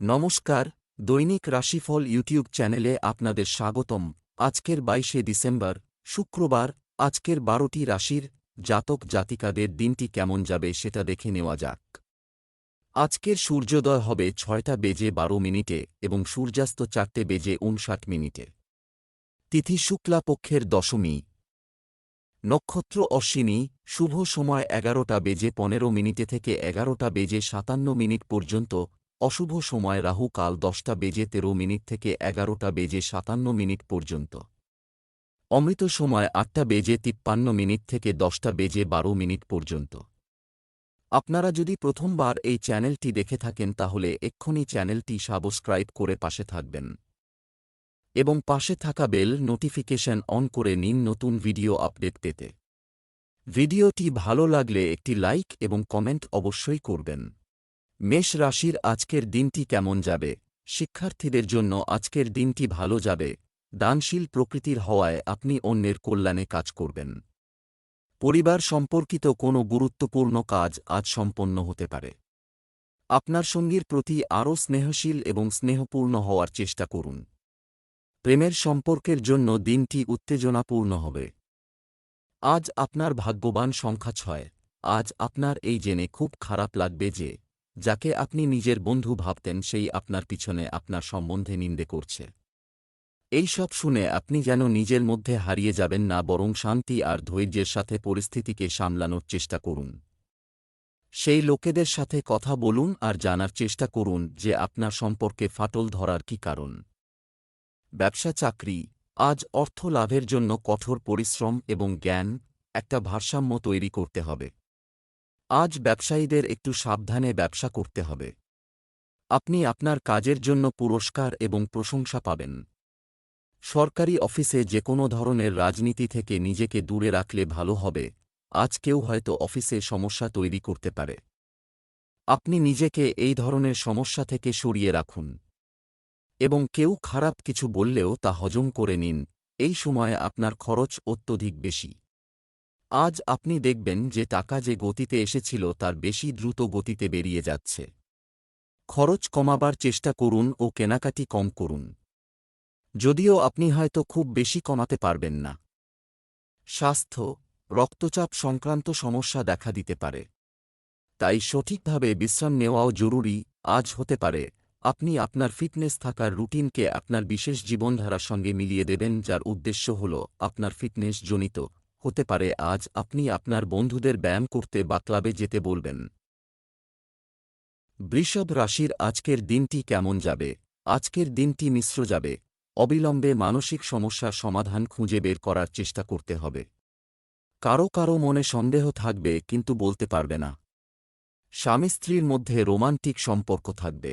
নমস্কার, দৈনিক রাশিফল ইউটিউব চ্যানেলে আপনাদের স্বাগতম। আজকের বাইশে ডিসেম্বর, শুক্রবার, আজকের বারোটি রাশির জাতক জাতিকাদের দিনটি কেমন যাবে সেটা দেখে নেওয়া যাক। আজকের সূর্যোদয় হবে ছয়টা বেজে বারো মিনিটে এবং সূর্যাস্ত চারটে বেজে উনষাট মিনিটে। তিথি শুক্লা পক্ষের দশমী। নক্ষত্র অশ্বিনী, শুভ সময় এগারোটা বেজে পনেরো মিনিটে থেকে এগারোটা বেজে সাতান্ন মিনিট পর্যন্ত অশুভ সময় রাহু কাল দশটা বেজে তেরো মিনিট থেকে এগারোটা বেজে সাতান্ন মিনিট পর্যন্ত। অমৃত সময় আটটা বেজে তিপ্পান্ন মিনিট থেকে দশটা বেজে বারো মিনিট পর্যন্ত। আপনারা যদি প্রথমবার এই চ্যানেলটি দেখে থাকেন তাহলে এক্ষুনি চ্যানেলটি সাবস্ক্রাইব করে পাশে থাকবেন। এবং পাশে থাকা বেল নোটিফিকেশন অন করে নিন নতুন ভিডিও আপডেট পেতে। ভিডিওটি ভালো লাগলে একটি লাইক এবং কমেন্ট অবশ্যই করবেন। মেষ রাশির আজকের দিনটি কেমন যাবে? শিক্ষার্থীদের জন্য আজকের দিনটি ভালো যাবে? দানশীল প্রকৃতির হওয়ায় আপনি অন্যের কল্যাণে কাজ করবেন। পরিবার সম্পর্কিত কোনো গুরুত্বপূর্ণ কাজ আজ সম্পন্ন হতে পারে। আপনার সঙ্গীর প্রতি আরও স্নেহশীল এবং স্নেহপূর্ণ হওয়ার চেষ্টা করুন। প্রেমের সম্পর্কের জন্য দিনটি উত্তেজনাপূর্ণ হবে। আজ আপনার ভাগ্যবান সংখ্যা ছয়। আজ আপনার এই জেনে খুব খারাপ লাগবে যে যাকে আপনি নিজের বন্ধু ভাবতেন সেই আপনার পিছনে আপনার সম্বন্ধে নিন্দে করছে। এই সব শুনে আপনি যেন নিজের মধ্যে হারিয়ে যাবেন না, বরং শান্তি আর ধৈর্যের সাথে পরিস্থিতিকে সামলানোর চেষ্টা করুন। সেই লোকেদের সাথে কথা বলুন আর জানার চেষ্টা করুন যে আপনার সম্পর্কে ফাটল ধরার কি কারণ। ব্যবসা চাকরি, আজ অর্থ লাভের জন্য কঠোর পরিশ্রম এবং জ্ঞান একটা ভারসাম্য তৈরি করতে হবে। আজ ব্যবসায়ীদের একটু সাবধানে ব্যবসা করতে হবে। আপনি আপনার কাজের জন্য পুরস্কার এবং প্রশংসা পাবেন। সরকারি অফিসে যে কোনো ধরনের রাজনীতি থেকে নিজেকে দূরে রাখলে ভালো হবে, আজ কেউ হয়তো অফিসে সমস্যা তৈরি করতে পারে। আপনি নিজেকে এই ধরনের সমস্যা থেকে সরিয়ে রাখুন। এবং কেউ খারাপ কিছু বললেও তা হজম করে নিন, এই সময়ে আপনার খরচ অত্যধিক বেশি। আজ আপনি দেখবেন যে টাকা যে গতিতে এসেছিল তার বেশি দ্রুত গতিতে বেরিয়ে যাচ্ছে। খরচ কমাবার চেষ্টা করুন ও কেনাকাটি কম করুন। যদিও আপনি হয়তো খুব বেশি কমাতে পারবেন না। স্বাস্থ্য, রক্তচাপ সংক্রান্ত সমস্যা দেখা দিতে পারে। তাই সঠিকভাবে বিশ্রাম নেওয়াও জরুরি, আজ হতে পারে। আপনি আপনার ফিটনেস থাকার রুটিনকে আপনার বিশেষ জীবনধারার সঙ্গে মিলিয়ে দেবেন যার উদ্দেশ্য হল আপনার ফিটনেস জনিত। হতে পারে, আজ আপনি আপনার বন্ধুদের ব্যায়াম করতে বা ক্লাবে যেতে বলবেন। বৃষভ রাশির আজকের দিনটি কেমন যাবে? আজকের দিনটি মিশ্র যাবে। অবিলম্বে মানসিক সমস্যার সমাধান খুঁজে বের করার চেষ্টা করতে হবে। কারও কারও মনে সন্দেহ থাকবে, কিন্তু বলতে পারবে না। স্বামী স্ত্রীর মধ্যে রোমান্টিক সম্পর্ক থাকবে।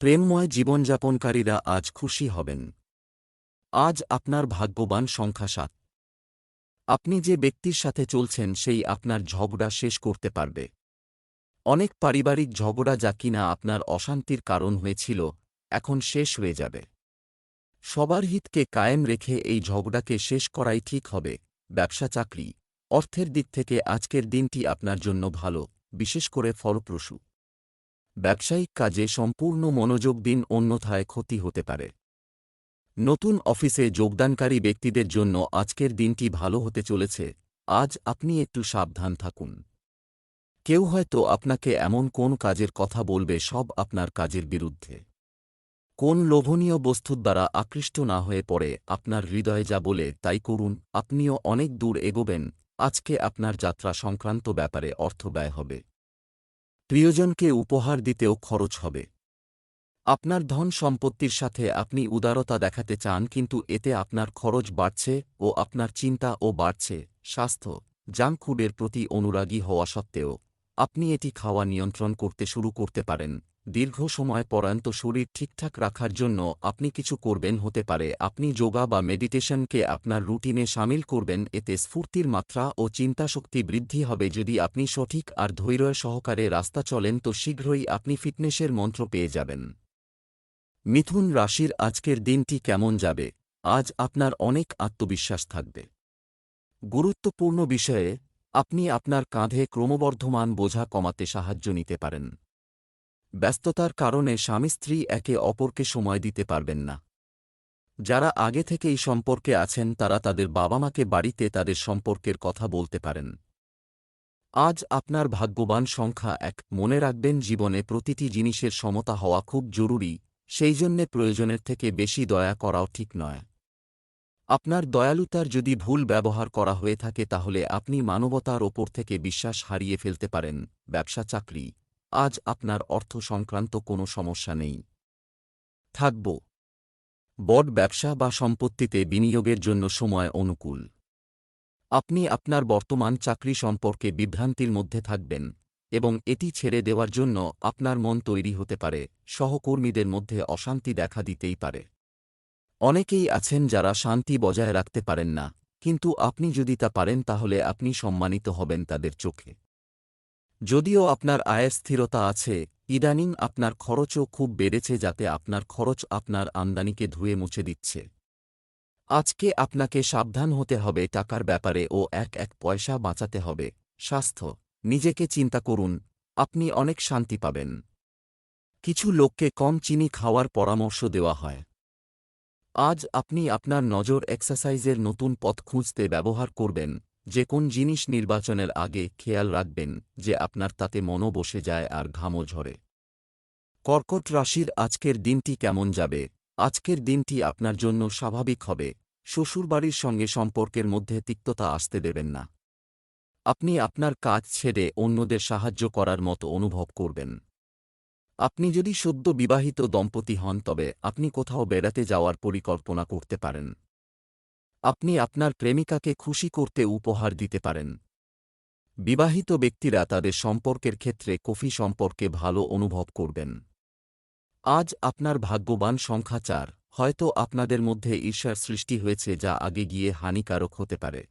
প্রেমময় জীবনযাপনকারীরা আজ খুশি হবেন। আজ আপনার ভাগ্যবান সংখ্যা সাত। আপনি যে ব্যক্তির সাথে চলছেন সেই আপনার ঝগড়া শেষ করতে পারবে। অনেক পারিবারিক ঝগড়া যা কিনা আপনার অশান্তির কারণ হয়েছিল, এখন শেষ হয়ে যাবে। সবার হিতকে কায়েম রেখে এই ঝগড়াকে শেষ করাই ঠিক হবে, ব্যবসা চাকরি, অর্থের দিক থেকে আজকের দিনটি আপনার জন্য ভালো, বিশেষ করে ফলপ্রসূ। ব্যবসায়িক কাজে সম্পূর্ণ মনোযোগ দিন, অন্যথায় ক্ষতি হতে পারে। নতুন অফিসে যোগদানকারী ব্যক্তিদের জন্য আজকের দিনটি ভালো হতে চলেছে। আজ আপনি একটু সাবধান থাকুন। কেউ হয়তো আপনাকে এমন কোন কাজের কথা বলবে সব আপনার কাজের বিরুদ্ধে। কোন লোভনীয় বস্তুর দ্বারা আকৃষ্ট না হয়ে পড়ে আপনার হৃদয়ে যা বলে তাই করুন, আপনিও অনেক দূর এগোবেন, আজকে আপনার যাত্রা সংক্রান্ত ব্যাপারে অর্থ ব্যয় হবে। প্রিয়জনকে উপহার দিতেও খরচ হবে। আপনার ধন সম্পত্তির সাথে আপনি উদারতা দেখাতে চান, কিন্তু এতে আপনার খরচ বাড়ছে ও আপনার চিন্তাও বাড়ছে। স্বাস্থ্য, জাঙ্ক ফুডের প্রতি অনুরাগী হওয়া সত্ত্বেও, আপনি এটি খাওয়া নিয়ন্ত্রণ করতে শুরু করতে পারেন। দীর্ঘ সময় পরান্ত শরীর ঠিকঠাক রাখার জন্য আপনি কিছু করবেন হতে পারে। আপনি যোগা বা মেডিটেশনকে আপনার রুটিনে সামিল করবেন, এতে স্ফূর্তির মাত্রা ও চিন্তাশক্তি বৃদ্ধি হবে। যদি আপনি সঠিক আর ধৈর্য সহকারে রাস্তা চলেন, তো শীঘ্রই আপনি ফিটনেসের মন্ত্র পেয়ে যাবেন। মিথুন রাশির আজকের দিনটি কেমন যাবে? আজ আপনার অনেক আত্মবিশ্বাস থাকবে। গুরুত্বপূর্ণ বিষয়ে, আপনি আপনার কাঁধে ক্রমবর্ধমান বোঝা কমাতে সাহায্য নিতে পারেন। ব্যস্ততার কারণে স্বামী স্ত্রী একে অপরকে সময় দিতে পারবেন না। যারা আগে থেকে এই সম্পর্কে আছেন, তারা তাদের বাবা মাকে বাড়িতে তাদের সম্পর্কের কথা বলতে পারেন। আজ আপনার ভাগ্যবান সংখ্যা এক। মনে রাখবেন, জীবনে প্রতিটি জিনিসের সমতা হওয়া খুব জরুরি। সেই জন্যে প্রয়োজনের থেকে বেশি দয়া করাও ঠিক নয়। আপনার দয়ালুতার যদি ভুল ব্যবহার করা হয়ে থাকে তাহলে আপনি মানবতার ওপর থেকে বিশ্বাস হারিয়ে ফেলতে পারেন, ব্যবসা, চাকরি। আজ আপনার অর্থ সংক্রান্ত কোনো সমস্যা নেই। থাকব। বড ব্যবসা বা সম্পত্তিতে বিনিয়োগের জন্য সময় অনুকূল। আপনি আপনার বর্তমান চাকরি সম্পর্কে বিভ্রান্তির মধ্যে থাকবেন। এবং এটি ছেড়ে দেওয়ার জন্য আপনার মন তৈরি হতে পারে, সহকর্মীদের মধ্যে অশান্তি দেখা দিতেই পারে। অনেকেই আছেন যারা শান্তি বজায় রাখতে পারেন না, কিন্তু আপনি যদি তা পারেন তাহলে আপনি সম্মানিত হবেন তাদের চোখে। যদিও আপনার আয়ের স্থিরতা আছে, ইদানিং আপনার খরচও খুব বেড়েছে যাতে আপনার খরচ আপনার আমদানিকে ধুয়ে মুছে দিচ্ছে। আজকে আপনাকে সাবধান হতে হবে টাকার ব্যাপারে ও এক এক পয়সা বাঁচাতে হবে, স্বাস্থ্য নিজেকে চিন্তা করুন, আপনি অনেক শান্তি পাবেন। কিছু লোককে কম চিনি খাওয়ার পরামর্শ দেওয়া হয়। আজ আপনি আপনার নজর এক্সারসাইজের নতুন পথ খুঁজতে ব্যবহার করবেন, যে কোন জিনিস নির্বাচনের আগে খেয়াল রাখবেন, যে আপনার তাতে মনও বসে যায় আর ঘামও ঝরে। কর্কট রাশির আজকের দিনটি কেমন যাবে? আজকের দিনটি আপনার জন্য স্বাভাবিক হবে। শ্বশুরবাড়ির সঙ্গে সম্পর্কের মধ্যে তিক্ততা আসতে দেবেন না। আপনি আপনার কাজ ছেড়ে অন্যদের সাহায্য করার মতো অনুভব করবেন। আপনি যদি সদ্য বিবাহিত দম্পতি হন, তবে আপনি কোথাও বেড়াতে যাওয়ার পরিকল্পনা করতে পারেন। আপনি আপনার প্রেমিকাকে খুশি করতে উপহার দিতে পারেন। বিবাহিত ব্যক্তিরা তাদের সম্পর্কের ক্ষেত্রে কফি সম্পর্কে ভালো অনুভব করবেন। আজ আপনার ভাগ্যবান সংখ্যা চার, হয়তো আপনাদের মধ্যে ঈর্ষার সৃষ্টি হয়েছে যা আগে গিয়ে হানিকারক হতে পারে।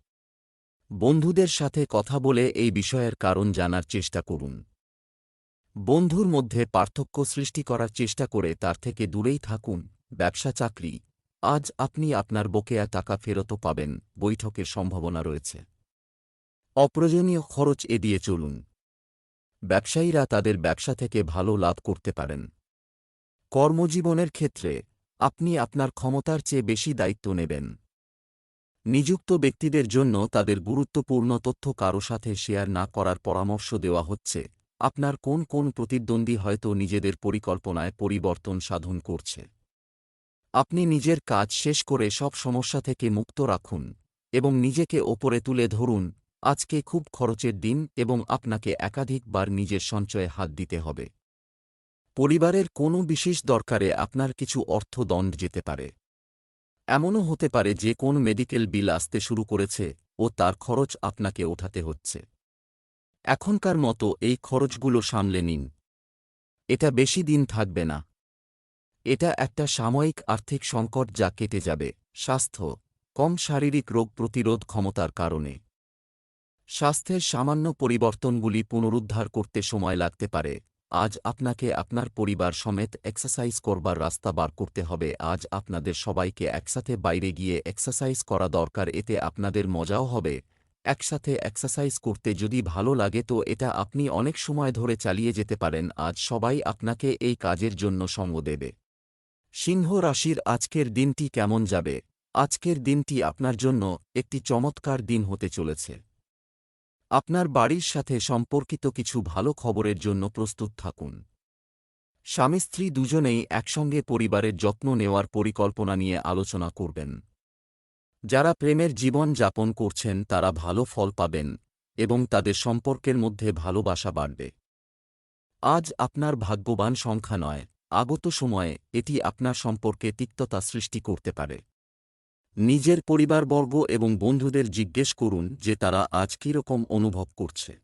বন্ধুদের সাথে কথা বলে এই বিষয়ের কারণ জানার চেষ্টা করুন। বন্ধুর মধ্যে পার্থক্য সৃষ্টি করার চেষ্টা করে তার থেকে দূরেই থাকুন, ব্যবসা চাকরি। আজ আপনি আপনার বকেয়া টাকা ফেরতও পাবেন, বৈঠকের সম্ভাবনা রয়েছে। অপ্রয়োজনীয় খরচ এড়িয়ে চলুন। ব্যবসায়ীরা তাদের ব্যবসা থেকে ভালো লাভ করতে পারেন। কর্মজীবনের ক্ষেত্রে আপনি আপনার ক্ষমতার চেয়ে বেশি দায়িত্ব নেবেন। নিযুক্ত ব্যক্তিদের জন্য তাদের গুরুত্বপূর্ণ তথ্য কারও সাথে শেয়ার না করার পরামর্শ দেওয়া হচ্ছে। আপনার কোন কোন প্রতিদ্বন্দ্বী হয়তো নিজেদের পরিকল্পনায় পরিবর্তন সাধন করছে। আপনি নিজের কাজ শেষ করে সব সমস্যা থেকে মুক্ত রাখুন এবং নিজেকে ওপরে তুলে ধরুন, আজকে খুব খরচের দিন এবং আপনাকে একাধিকবার নিজের সঞ্চয়ে হাত দিতে হবে। পরিবারের কোনো বিশেষ দরকারে আপনার কিছু অর্থ দণ্ড যেতে পারে। এমনও হতে পারে যে কোন মেডিকেল বিল আসতে শুরু করেছে ও তার খরচ আপনাকে ওঠাতে হচ্ছে। এখনকার মতো এই খরচগুলো সামলে নিন। এটা বেশি দিন থাকবে না। এটা একটা সাময়িক আর্থিক সংকট যা কেটে যাবে। স্বাস্থ্য, কম শারীরিক রোগ প্রতিরোধ ক্ষমতার কারণে। স্বাস্থ্যের সামান্য পরিবর্তনগুলি পুনরুদ্ধার করতে সময় লাগতে পারে। আজ আপনাকে আপনার পরিবার সমেত এক্সারসাইজ করবার রাস্তা বার করতে হবে। আজ আপনাদের সবাইকে একসাথে বাইরে গিয়ে এক্সারসাইজ করা দরকার, এতে আপনাদের মজাও হবে। একসাথে এক্সারসাইজ করতে যদি ভালো লাগে তো এটা আপনি অনেক সময় ধরে চালিয়ে যেতে পারেন। আজ সবাই আপনাকে এই কাজের জন্য সঙ্গ দেবে। সিংহ রাশির আজকের দিনটি কেমন যাবে? আজকের দিনটি আপনার জন্য একটি চমৎকার দিন হতে চলেছে। আপনার বাড়ির সাথে সম্পর্কিত কিছু ভালো খবরের জন্য প্রস্তুত থাকুন। স্বামী স্ত্রী দুজনেই একসঙ্গে পরিবারের যত্ন নেওয়ার পরিকল্পনা নিয়ে আলোচনা করবেন। যারা প্রেমের জীবন যাপন করছেন, তারা ভালো ফল পাবেন এবং তাদের সম্পর্কের মধ্যে ভালোবাসা বাড়বে। আজ আপনার ভাগ্যবান সংখ্যা নয়, আগত সময়ে এটি আপনার সম্পর্কে তিক্ততা সৃষ্টি করতে পারে। নিজের পরিবারবর্গ এবং বন্ধুদের জিজ্ঞেস করুন যে তারা আজ কীরকম অনুভব করছে।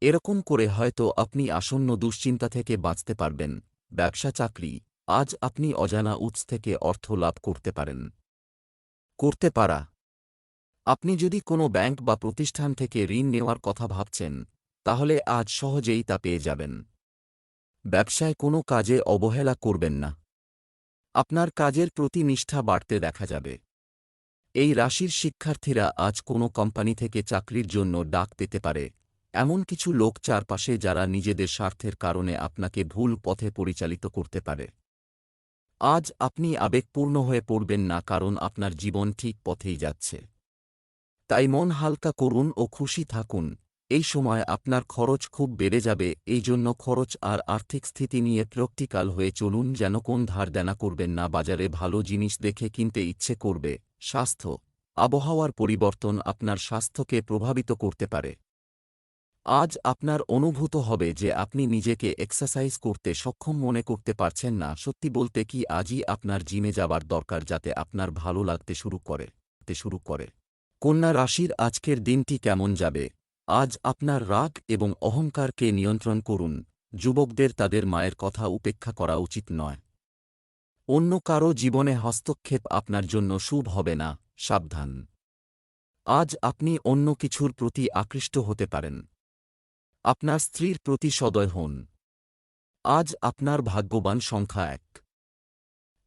এরকম করে হয়তো আপনি আসন্ন দুশ্চিন্তা থেকে বাঁচতে পারবেন, ব্যবসা চাকরি, আজ আপনি অজানা উৎস থেকে অর্থ লাভ করতে পারেন। করতে পারা। আপনি যদি কোনো ব্যাংক বা প্রতিষ্ঠান থেকে ঋণ নেওয়ার কথা ভাবছেন, তাহলে আজ সহজেই তা পেয়ে যাবেন। ব্যবসায় কোনো কাজে অবহেলা করবেন না। আপনার কাজের প্রতি নিষ্ঠা বাড়তে দেখা যাবে। এই রাশির শিক্ষার্থীরা আজ কোনো কোম্পানি থেকে চাকরির জন্য ডাক পেতে পারে। এমন কিছু লোক চারপাশে যারা নিজেদের স্বার্থের কারণে আপনাকে ভুল পথে পরিচালিত করতে পারে। আজ আপনি আবেগপূর্ণ হয়ে পড়বেন না কারণ আপনার জীবন ঠিক পথেই যাচ্ছে। তাই মন হালকা করুন ও খুশি থাকুন। এই সময় আপনার খরচ খুব বেড়ে যাবে, এই জন্য খরচ আর আর্থিক স্থিতি নিয়ে প্র্যাকটিক্যাল হয়ে চলুন যেন কোন ধার দেনা করবেন না, বাজারে ভালো জিনিস দেখে কিনতে ইচ্ছে করবে। স্বাস্থ্য, আবহাওয়ার পরিবর্তন আপনার স্বাস্থ্যকে প্রভাবিত করতে পারে। আজ আপনার অনুভূত হবে যে আপনি নিজেকে এক্সারসাইজ করতে সক্ষম মনে করতে পারছেন না। সত্যি বলতে কি আজই আপনার জিমে যাবার দরকার যাতে আপনার ভালো লাগতে শুরু করে শুরু করে। কন্যা রাশির আজকের দিনটি কেমন যাবে? আজ আপনার রাগ এবং অহংকারকে নিয়ন্ত্রণ করুন। যুবকদের তাদের মায়ের কথা উপেক্ষা করা উচিত নয়। অন্য কারও জীবনে হস্তক্ষেপ আপনার জন্য শুভ হবে না, সাবধান। আজ আপনি অন্য কিছুর প্রতি আকৃষ্ট হতে পারেন। আপনার স্ত্রীর প্রতি সদয় হন। আজ আপনার ভাগ্যবান সংখ্যা এক।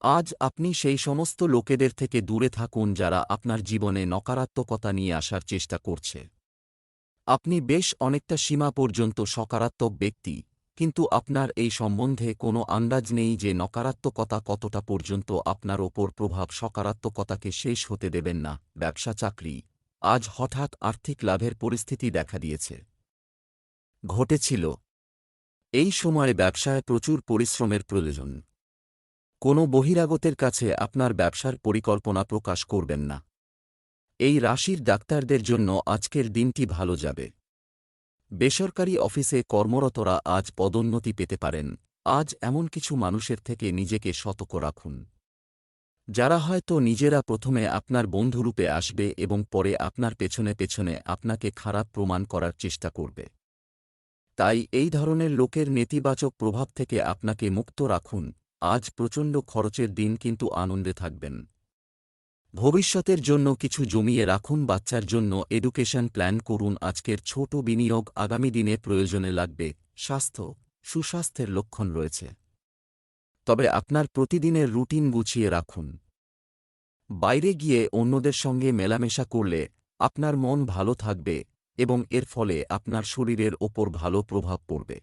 আজ আপনি সেই সমস্ত লোকেদের থেকে দূরে থাকুন যারা আপনার জীবনে নকারাত্মকতা নিয়ে আসার চেষ্টা করছে। আপনি বেশ অনেকটা সীমা পর্যন্ত সকারাত্মক ব্যক্তি। কিন্তু আপনার এই সম্বন্ধে কোনো আন্দাজ নেই যে নকারাত্মকতা কতটা পর্যন্ত আপনার ওপর প্রভাব সকারাত্মকতাকে শেষ হতে দেবেন না, ব্যবসা, চাকরি। আজ হঠাৎ আর্থিক লাভের পরিস্থিতি দেখা দিয়েছে। ঘটেছিল। এই সময়ে ব্যবসায় প্রচুর পরিশ্রমের প্রয়োজন। কোনো বহিরাগতের কাছে আপনার ব্যবসার পরিকল্পনা প্রকাশ করবেন না। এই রাশির ডাক্তারদের জন্য আজকের দিনটি ভালো যাবে। বেসরকারি অফিসে কর্মরতরা আজ পদোন্নতি পেতে পারেন। আজ এমন কিছু মানুষের থেকে নিজেকে সতর্ক রাখুন। যারা হয়তো নিজেরা প্রথমে আপনার বন্ধুরূপে আসবে এবং পরে আপনার পেছনে পেছনে আপনাকে খারাপ প্রমাণ করার চেষ্টা করবে। তাই এই ধরনের লোকের নেতিবাচক প্রভাব থেকে আপনাকে মুক্ত রাখুন। আজ প্রচণ্ড খরচের দিন কিন্তু আনন্দে থাকবেন। ভবিষ্যতের জন্য কিছু জমিয়ে রাখুন, বাচ্চার জন্য এডুকেশন প্ল্যান করুন, আজকের ছোট বিনিয়োগ আগামী দিনে প্রয়োজনে লাগবে, স্বাস্থ্য, সুস্বাস্থ্যের লক্ষণ রয়েছে। তবে আপনার প্রতিদিনের রুটিন গুছিয়ে রাখুন। বাইরে গিয়ে অন্যদের সঙ্গে মেলামেশা করলে আপনার মন ভালো থাকবে এবং এর ফলে আপনার শরীরের ওপর ভালো প্রভাব পড়বে।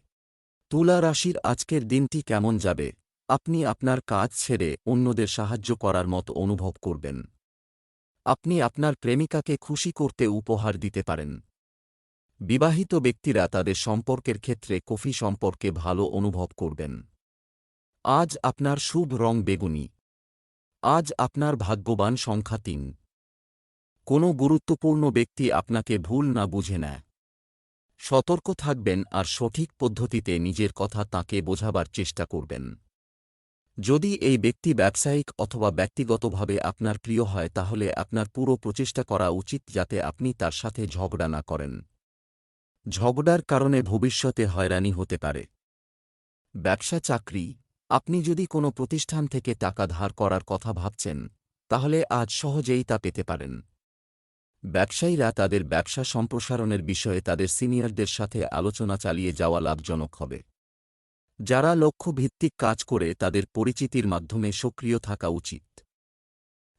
তুলা রাশির আজকের দিনটি কেমন যাবে? আপনি আপনার কাজ ছেড়ে অন্যদের সাহায্য করার মতো অনুভব করবেন। আপনি আপনার প্রেমিকাকে খুশি করতে উপহার দিতে পারেন। বিবাহিত ব্যক্তিরা তাদের সম্পর্কের ক্ষেত্রে কফি সম্পর্কে ভালো অনুভব করবেন। আজ আপনার শুভ রং বেগুনি। আজ আপনার ভাগ্যবান সংখ্যা তিন। কোনো গুরুত্বপূর্ণ ব্যক্তি আপনাকে ভুল না বুঝে নেয়। সতর্ক থাকবেন আর সঠিক পদ্ধতিতে নিজের কথা তাকে বোঝাবার চেষ্টা করবেন। যদি এই ব্যক্তি ব্যবসায়িক অথবা ব্যক্তিগতভাবে আপনার প্রিয় হয়, তাহলে আপনার পুরো প্রচেষ্টা করা উচিত যাতে আপনি তার সাথে ঝগড়া না করেন। ঝগড়ার কারণে ভবিষ্যতে হয়রানি হতে পারে। ব্যবসা চাকরি। আপনি যদি কোনো প্রতিষ্ঠান থেকে টাকা ধার করার কথা ভাবছেন, তাহলে আজ সহজেই তা পেতে পারেন। ব্যবসায়ীরা তাদের ব্যবসা সম্প্রসারণের বিষয়ে তাদের সিনিয়রদের সাথে আলোচনা চালিয়ে যাওয়া লাভজনক হবে। যারা লক্ষ্যভিত্তিক কাজ করে তাদের পরিচিতির মাধ্যমে সক্রিয় থাকা উচিত।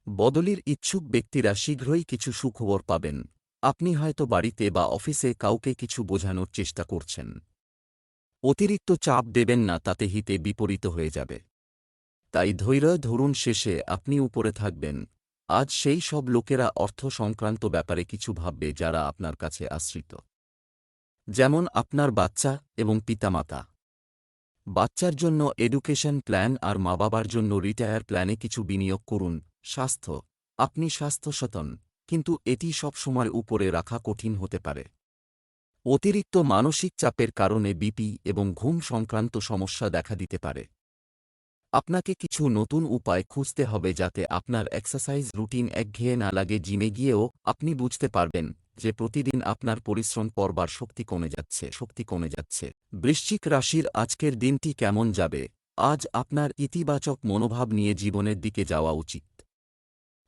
বদলির ইচ্ছুক ব্যক্তিরা শীঘ্রই কিছু সুখবর পাবেন। আপনি হয়তো বাড়িতে বা অফিসে কাউকে কিছু বোঝানোর চেষ্টা করছেন। অতিরিক্ত চাপ দেবেন না, তাতে হিতে বিপরীত হয়ে যাবে। তাই ধৈর্য ধরুন শেষে, আপনি উপরে থাকবেন। আজ সেই সব লোকেরা অর্থ সংক্রান্ত ব্যাপারে কিছু ভাববে যারা আপনার কাছে আশ্রিত। যেমন আপনার বাচ্চা এবং পিতামাতা। বাচ্চার জন্য এডুকেশন প্ল্যান আর মা বাবার জন্য রিটায়ার প্ল্যানে কিছু বিনিয়োগ করুন, স্বাস্থ্য। আপনি স্বাস্থ্য সচেতন কিন্তু এটি সব সময় উপরে রাখা কঠিন হতে পারে। অতিরিক্ত মানসিক চাপের কারণে বিপি এবং ঘুম সংক্রান্ত সমস্যা দেখা দিতে পারে। আপনাকে কিছু নতুন উপায় খুঁজতে হবে যাতে আপনার এক্সারসাইজ রুটিন একঘেয়ে না লাগে জিমে গিয়েও আপনি বুঝতে পারবেন যে প্রতিদিন আপনার পরিশ্রম করবার শক্তি কমে যাচ্ছে, শক্তি কমে যাচ্ছে। বৃশ্চিক রাশির আজকের দিনটি কেমন যাবে? আজ আপনার ইতিবাচক মনোভাব নিয়ে জীবনের দিকে যাওয়া উচিত।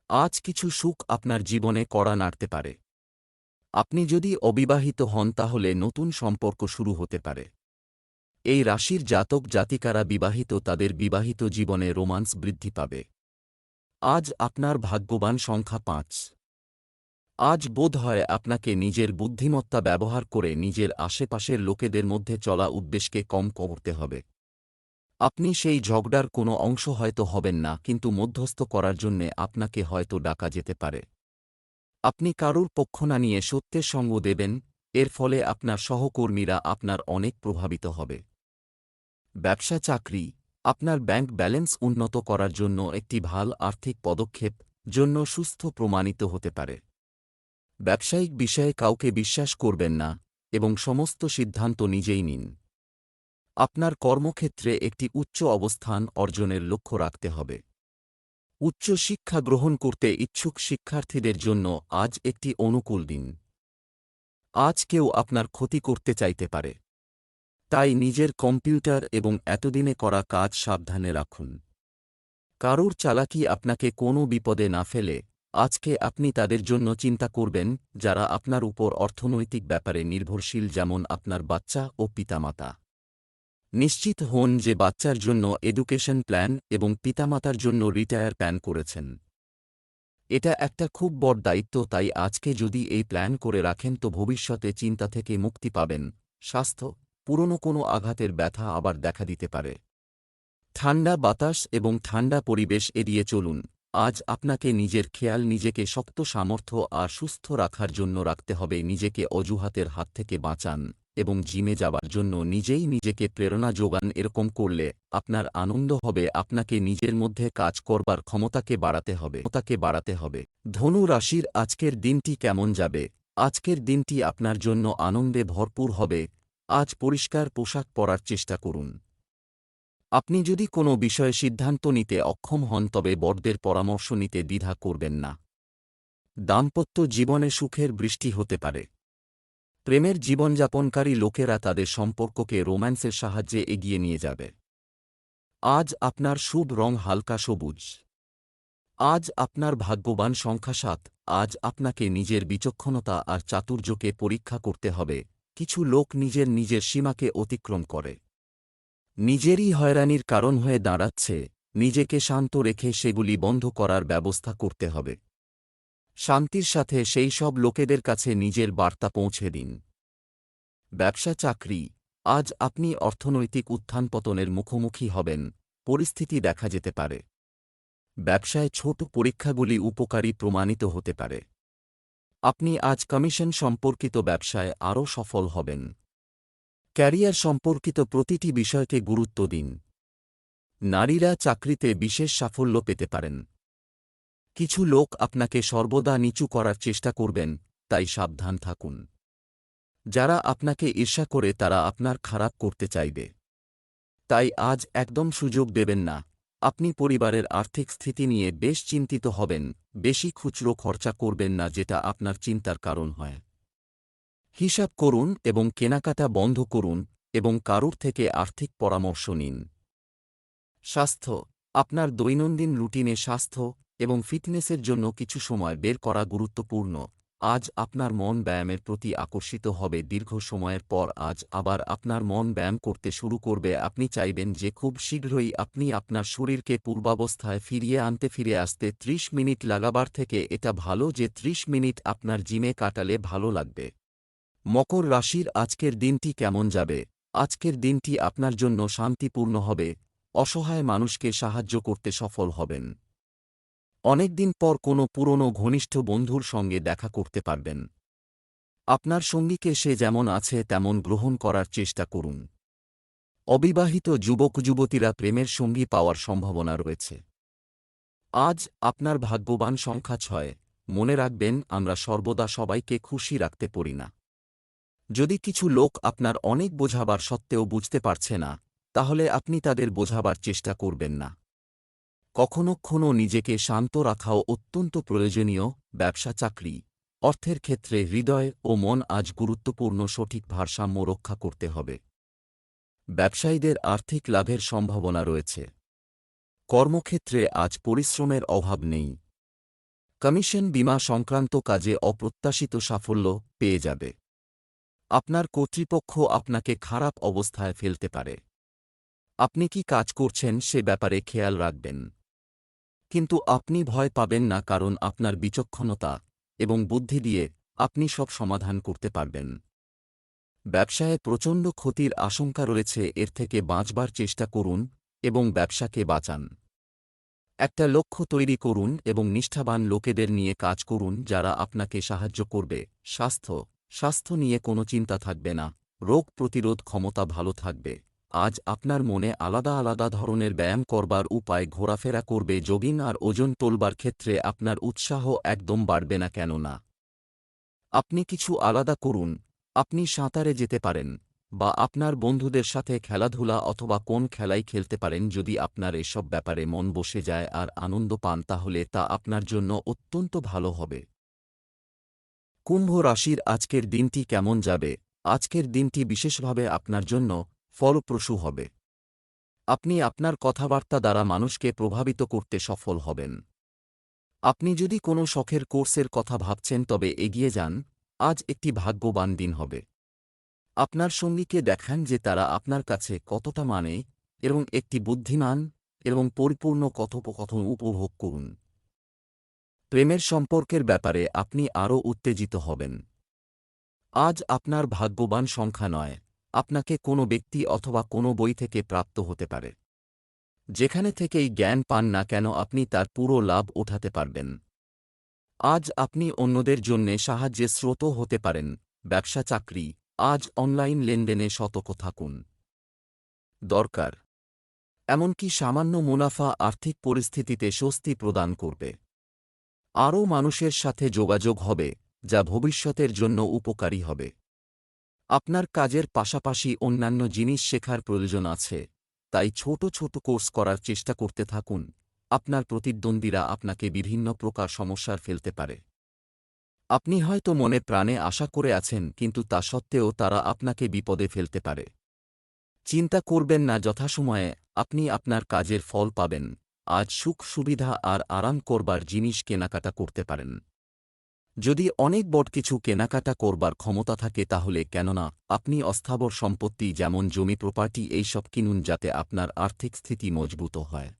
আজ কিছু সুখ আপনার জীবনে কড়া নাড়তে পারে। আপনি যদি অবিবাহিত হন তাহলে নতুন সম্পর্ক শুরু হতে পারে। এই রাশির জাতক জাতিকারা বিবাহিত তাদের বিবাহিত জীবনে রোমান্স বৃদ্ধি পাবে। আজ আপনার ভাগ্যবান সংখ্যা পাঁচ। আজ বোধ হয় আপনাকে নিজের বুদ্ধিমত্তা ব্যবহার করে নিজের আশেপাশের লোকেদের মধ্যে চলা উদ্দেশ্যকে কম করতে হবে। আপনি সেই ঝগড়ার কোনো অংশ হয়তো হবেন না, কিন্তু মধ্যস্থ করার জন্যে আপনাকে হয়তো ডাকা যেতে পারে। আপনি কারুর পক্ষ না নিয়ে সত্যের সঙ্গ দেবেন, এর ফলে আপনার সহকর্মীরা আপনার অনেক প্রভাবিত হবে। ব্যবসা চাকরি, আপনার ব্যাংক ব্যালেন্স উন্নত করার জন্য একটি ভালো আর্থিক পদক্ষেপ জন্য সুস্থ প্রমাণিত হতে পারে। ব্যবসায়িক বিষয়ে কাউকে বিশ্বাস করবেন না এবং সমস্ত সিদ্ধান্ত নিজেই নিন। আপনার কর্মক্ষেত্রে একটি উচ্চ অবস্থান অর্জনের লক্ষ্য রাখতে হবে। উচ্চ শিক্ষা গ্রহণ করতে ইচ্ছুক শিক্ষার্থীদের জন্য আজ একটি অনুকূল দিন। আজ কেউ আপনার ক্ষতি করতে চাইতে পারে। তাই নিজের কম্পিউটার এবং এতদিনে করা কাজ সাবধানে রাখুন। কারুর চালাকি আপনাকে কোনো বিপদে না ফেলে। আজকে আপনি তাদের জন্য চিন্তা করবেন, যারা আপনার উপর অর্থনৈতিক ব্যাপারে নির্ভরশীল যেমন আপনার বাচ্চা ও পিতামাতা। নিশ্চিত হন যে বাচ্চার জন্য এডুকেশন প্ল্যান এবং পিতামাতার জন্য রিটায়ার প্ল্যান করেছেন। এটা একটা খুব বড় দায়িত্ব, তাই আজকে যদি এই প্ল্যান করে রাখেন তো ভবিষ্যতে চিন্তা থেকে মুক্তি পাবেন। স্বাস্থ্য পুরনো কোনো আঘাতের ব্যথা আবার দেখা দিতে পারে। ঠান্ডা বাতাস এবং ঠান্ডা পরিবেশ এড়িয়ে চলুন। আজ আপনাকে নিজের খেয়াল নিজেকে শক্ত সামর্থ্য আর সুস্থ রাখার জন্য রাখতে হবে নিজেকে অজুহাতের হাত থেকে বাঁচান এবং জিমে যাবার জন্য নিজেই নিজেকে প্রেরণা যোগান এরকম করলে আপনার আনন্দ হবে, আপনাকে নিজের মধ্যে কাজ করবার ক্ষমতাকে বাড়াতে হবে, ক্ষমতাকে বাড়াতে হবে। ধনু রাশির আজকের দিনটি কেমন যাবে? আজকের দিনটি আপনার জন্য আনন্দে ভরপুর হবে। আজ পরিষ্কার পোশাক পরার চেষ্টা করুন। আপনি যদি কোনো বিষয়ে সিদ্ধান্ত নিতে অক্ষম হন, তবে বড়দের পরামর্শ নিতে দ্বিধা করবেন না। দাম্পত্য জীবনে সুখের বৃষ্টি হতে পারে। প্রেমের জীবনযাপনকারী লোকেরা তাদের সম্পর্ককে রোম্যান্সের সাহায্যে এগিয়ে নিয়ে যাবে। আজ আপনার শুভ রং হালকা সবুজ। আজ আপনার ভাগ্যবান সংখ্যা সাত। আজ আপনাকে নিজের বিচক্ষণতা আর চাতুর্যকে পরীক্ষা করতে হবে। কিছু লোক নিজের নিজের সীমাকে অতিক্রম করে। নিজেরই হয়রানির কারণ হয়ে দাঁড়াচ্ছে, নিজেকে শান্ত রেখে সেগুলি বন্ধ করার ব্যবস্থা করতে হবে। শান্তির সাথে সেই সব লোকেদের কাছে নিজের বার্তা পৌঁছে দিন। ব্যবসা চাকরি, আজ আপনি অর্থনৈতিক উত্থান পতনের মুখোমুখি হবেন, পরিস্থিতি দেখা যেতে পারে। ব্যবসায় ছোট পরীক্ষাগুলি উপকারী প্রমাণিত হতে পারে। আপনি আজ কমিশন সম্পর্কিত ব্যবসায় আরও সফল হবেন। ক্যারিয়ার সম্পর্কিত প্রতিটি বিষয়কে গুরুত্ব দিন। নারীরা চাকরিতে বিশেষ সাফল্য পেতে পারেন। কিছু লোক আপনাকে সর্বদা নিচু করার চেষ্টা করবেন, তাই সাবধান থাকুন। যারা আপনাকে ঈর্ষা করে তারা আপনার খারাপ করতে চাইবে। তাই আজ একদম সুযোগ দেবেন না। আপনি পরিবারের আর্থিক স্থিতি নিয়ে বেশ চিন্তিত হবেন। বেশি খুচরো খরচা করবেন না যেটা আপনার চিন্তার কারণ হয়। হিসাব করুন এবং কেনাকাটা বন্ধ করুন এবং কারুর থেকে আর্থিক পরামর্শ নিন। স্বাস্থ্য, আপনার দৈনন্দিন রুটিনে স্বাস্থ্য এবং ফিটনেসের জন্য কিছু সময় বের করা গুরুত্বপূর্ণ। আজ আপনার মন ব্যায়ামের প্রতি আকর্ষিত হবে। দীর্ঘ সময়ের পর আজ আবার আপনার মন ব্যায়াম করতে শুরু করবে। আপনি চাইবেন যে খুব শীঘ্রই আপনি আপনার শরীরকে পূর্বাবস্থায় ফিরিয়ে আনতে ফিরে আসতে। ত্রিশ মিনিট লাগাবার থেকে এটা ভালো যে ত্রিশ মিনিট আপনার জিমে কাটালে ভালো লাগবে। মকর রাশির আজকের দিনটি কেমন যাবে? আজকের দিনটি আপনার জন্য শান্তিপূর্ণ হবে। অসহায় মানুষকে সাহায্য করতে সফল হবেন। অনেকদিন পর কোনো পুরনো ঘনিষ্ঠ বন্ধুর সঙ্গে দেখা করতে পারবেন। আপনার সঙ্গীকে সে যেমন আছে, তেমন গ্রহণ করার চেষ্টা করুন। অবিবাহিত যুবক যুবতীরা প্রেমের সঙ্গী পাওয়ার সম্ভাবনা রয়েছে। আজ আপনার ভাগ্যবান সংখ্যা ছয়। মনে রাখবেন, আমরা সর্বদা সবাইকে খুশি রাখতে পারি না। যদি কিছু লোক আপনার অনেক বোঝাবার সত্ত্বেও বুঝতে পারছে না, তাহলে আপনি তাদের বোঝাবার চেষ্টা করবেন না। কখনক্ষণও নিজেকে শান্ত রাখাও অত্যন্ত প্রয়োজনীয়, ব্যবসা চাকরি। অর্থের ক্ষেত্রে হৃদয় ও মন আজ গুরুত্বপূর্ণ সঠিক ভারসাম্য রক্ষা করতে হবে। ব্যবসায়ীদের আর্থিক লাভের সম্ভাবনা রয়েছে। কর্মক্ষেত্রে আজ পরিশ্রমের অভাব নেই। কমিশন বিমা সংক্রান্ত কাজে অপ্রত্যাশিত সাফল্য পেয়ে যাবে। আপনার কর্তৃপক্ষ আপনাকে খারাপ অবস্থায় ফেলতে পারে। আপনি কি কাজ করছেন সে ব্যাপারে খেয়াল রাখবেন। কিন্তু আপনি ভয় পাবেন না কারণ আপনার বিচক্ষণতা এবং বুদ্ধি দিয়ে আপনি সব সমাধান করতে পারবেন। ব্যবসায় প্রচণ্ড ক্ষতির আশঙ্কা রয়েছে, এর থেকে বাঁচবার চেষ্টা করুন এবং ব্যবসাকে বাঁচান। একটা লক্ষ্য তৈরি করুন এবং নিষ্ঠাবান লোকেদের নিয়ে কাজ করুন যারা আপনাকে সাহায্য করবে। স্বাস্থ্য স্বাস্থ্য নিয়ে কোনো চিন্তা থাকবে না। রোগ প্রতিরোধ ক্ষমতা ভালো থাকবে। আজ আপনার মনে আলাদা আলাদা ধরনের ব্যায়াম করবার উপায় ঘোরাফেরা করবে জগিং আর ওজন তোলবার ক্ষেত্রে আপনার উৎসাহ একদম বাড়বে না কেন না আপনি কিছু আলাদা করুন, আপনি সাঁতারে যেতে পারেন, বা আপনার বন্ধুদের সাথে খেলাধুলা অথবা কোন খেলাই খেলতে পারেন যদি আপনার এসব ব্যাপারে মন বসে যায় আর আনন্দ পান তাহলে তা আপনার জন্য অত্যন্ত ভালো হবে। কুম্ভ রাশির আজকের দিনটি কেমন যাবে? আজকের দিনটি বিশেষভাবে আপনার জন্য ফলপ্রসূ হবে। আপনি আপনার কথাবার্তা দ্বারা মানুষকে প্রভাবিত করতে সফল হবেন। আপনি যদি কোনো শখের কোর্সের কথা ভাবছেন তবে এগিয়ে যান, আজ একটি ভাগ্যবান দিন হবে। আপনার সঙ্গীকে দেখান যে তারা আপনার কাছে কতটা মানে এবং একটি বুদ্ধিমান এবং পরিপূর্ণ কথোপকথন উপভোগ করুন। প্রেমের সম্পর্কের ব্যাপারে আপনি আরও উত্তেজিত হবেন। আজ আপনার ভাগ্যবান সংখ্যা নয়। আপনাকে কোনো ব্যক্তি অথবা কোনো বই থেকে প্রাপ্ত হতে পারে। যেখানে থেকেই জ্ঞান পান না কেন আপনি তার পুরো লাভ ওঠাতে পারবেন। আজ আপনি অন্যদের জন্যে সাহায্যে স্রোত হতে পারেন, ব্যবসা, চাকরি, আজ অনলাইন লেনদেনে সতর্ক থাকুন। দরকার। এমনকি সামান্য মুনাফা আর্থিক পরিস্থিতিতে স্বস্তি প্রদান করবে। আরও মানুষের সাথে যোগাযোগ হবে, যা ভবিষ্যতের জন্য উপকারী হবে। আপনার কাজের পাশাপাশি অন্যান্য জিনিস শেখার প্রয়োজন আছে, তাই ছোট ছোট কোর্স করার চেষ্টা করতে থাকুন। আপনার প্রতিদ্বন্দ্বীরা আপনাকে বিভিন্ন প্রকার সমস্যার ফেলতে পারে। আপনি হয়তো মনে প্রাণে আশা করে আছেন, কিন্তু তা সত্ত্বেও তারা আপনাকে বিপদে ফেলতে পারে। চিন্তা করবেন না, যথাসময়ে আপনি আপনার কাজের ফল পাবেন। আজ সুখ সুবিধা আর আরাম করবার জিনিস কেনাকাটা করতে পারেন। যদি অনেক বড় কিছু কেনাকাটা করবার ক্ষমতা থাকে তাহলে কেননা, আপনি অস্থাবর সম্পত্তি যেমন জমি প্রপার্টি এইসব কিনুন যাতে আপনার আর্থিক স্থিতি মজবুত হয়।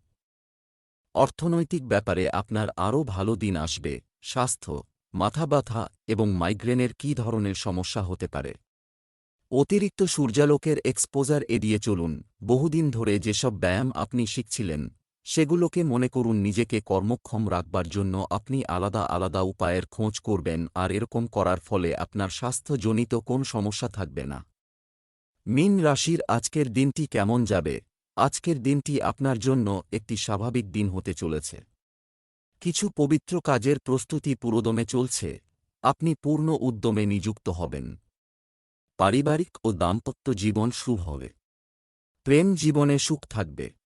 অর্থনৈতিক ব্যাপারে আপনার আরও ভালো দিন আসবে, স্বাস্থ্য, মাথা ব্যথা এবং মাইগ্রেনের কী ধরনের সমস্যা হতে পারে। অতিরিক্ত সূর্যালোকের এক্সপোজার এড়িয়ে চলুন, বহুদিন ধরে যেসব ব্যায়াম আপনি শিখছিলেন সেগুলোকে মনে করুন নিজেকে কর্মক্ষম রাখবার জন্য আপনি আলাদা আলাদা উপায়ের খোঁজ করবেন আর এরকম করার ফলে আপনার স্বাস্থ্যজনিত কোন সমস্যা থাকবে না। মিন রাশির আজকের দিনটি কেমন যাবে? আজকের দিনটি আপনার জন্য একটি স্বাভাবিক দিন হতে চলেছে। কিছু পবিত্র কাজের প্রস্তুতি পুরোদমে চলছে। আপনি পূর্ণ উদ্যমে নিযুক্ত হবেন। পারিবারিক ও দাম্পত্য জীবন শুভ হবে। প্রেম জীবনে সুখ থাকবে।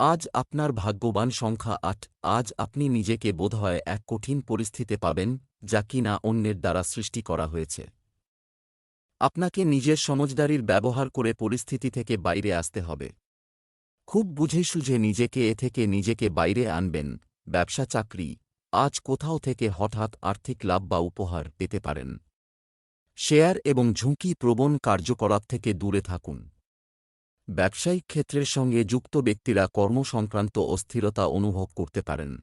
আজ আপনার ভাগ্যবান সংখ্যা আট। আজ আপনি নিজেকে বোধহয় এক কঠিন পরিস্থিতি পাবেন, যা কিনা অন্যের দ্বারা সৃষ্টি করা হয়েছে। আপনাকে নিজের সমজদারির ব্যবহার করে পরিস্থিতি থেকে বাইরে আসতে হবে। খুব বুঝে সুঝে নিজেকে এ থেকে নিজেকে বাইরে আনবেন, ব্যবসা চাকরি, আজ কোথাও থেকে হঠাৎ আর্থিক লাভ বা উপহার পেতে পারেন। শেয়ার এবং ঝুঁকি প্রবণ কার্যকলাপ থেকে দূরে থাকুন। ব্যবসায়িক ক্ষেত্রের সঙ্গে যুক্ত ব্যক্তিরা কর্মসংক্রান্ত অস্থিরতা অনুভব করতে পারেন।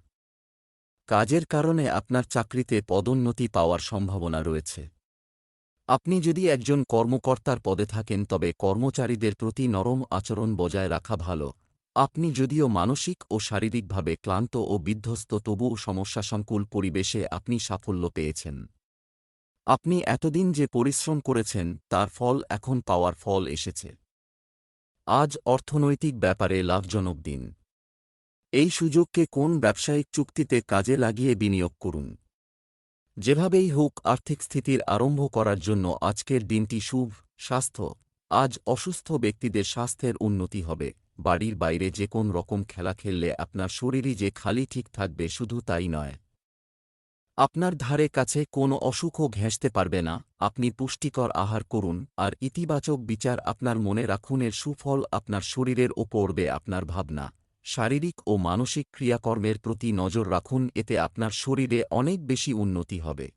কাজের কারণে আপনার চাকরিতে পদোন্নতি পাওয়ার সম্ভাবনা রয়েছে। আপনি যদি একজন কর্মকর্তার পদে থাকেন, তবে কর্মচারীদের প্রতি নরম আচরণ বজায় রাখা ভালো। আপনি যদিও মানসিক ও শারীরিকভাবে ক্লান্ত ও বিধ্বস্ত, তবুও সমস্যাসংকুল পরিবেশে আপনি সাফল্য পেয়েছেন। আপনি এতদিন যে পরিশ্রম করেছেন, তার ফল এখন পাওয়ার ফল এসেছে। আজ অর্থনৈতিক ব্যাপারে লাভজনক দিন। এই সুযোগকে কোন ব্যবসায়িক চুক্তিতে কাজে লাগিয়ে বিনিয়োগ করুন। যেভাবেই হোক আর্থিক স্থিতির আরম্ভ করার জন্য আজকের দিনটি শুভ, স্বাস্থ্য। আজ অসুস্থ ব্যক্তিদের স্বাস্থ্যের উন্নতি হবে। বাড়ির বাইরে যে কোন রকম খেলা খেললে আপনার শরীরই যে খালি ঠিক থাকবে শুধু তাই নয়। আপনার ধারে কাছে কোনো অসুখও ঘেঁষতে পারবে না, আপনি পুষ্টিকর আহার করুন, আর ইতিবাচক বিচার আপনার মনে রাখুন এর সুফল আপনার শরীরের ও পড়বে আপনার ভাবনা। শারীরিক ও মানসিক ক্রিয়াকর্মের প্রতি নজর রাখুন, এতে আপনার শরীরে অনেক বেশি উন্নতি হবে।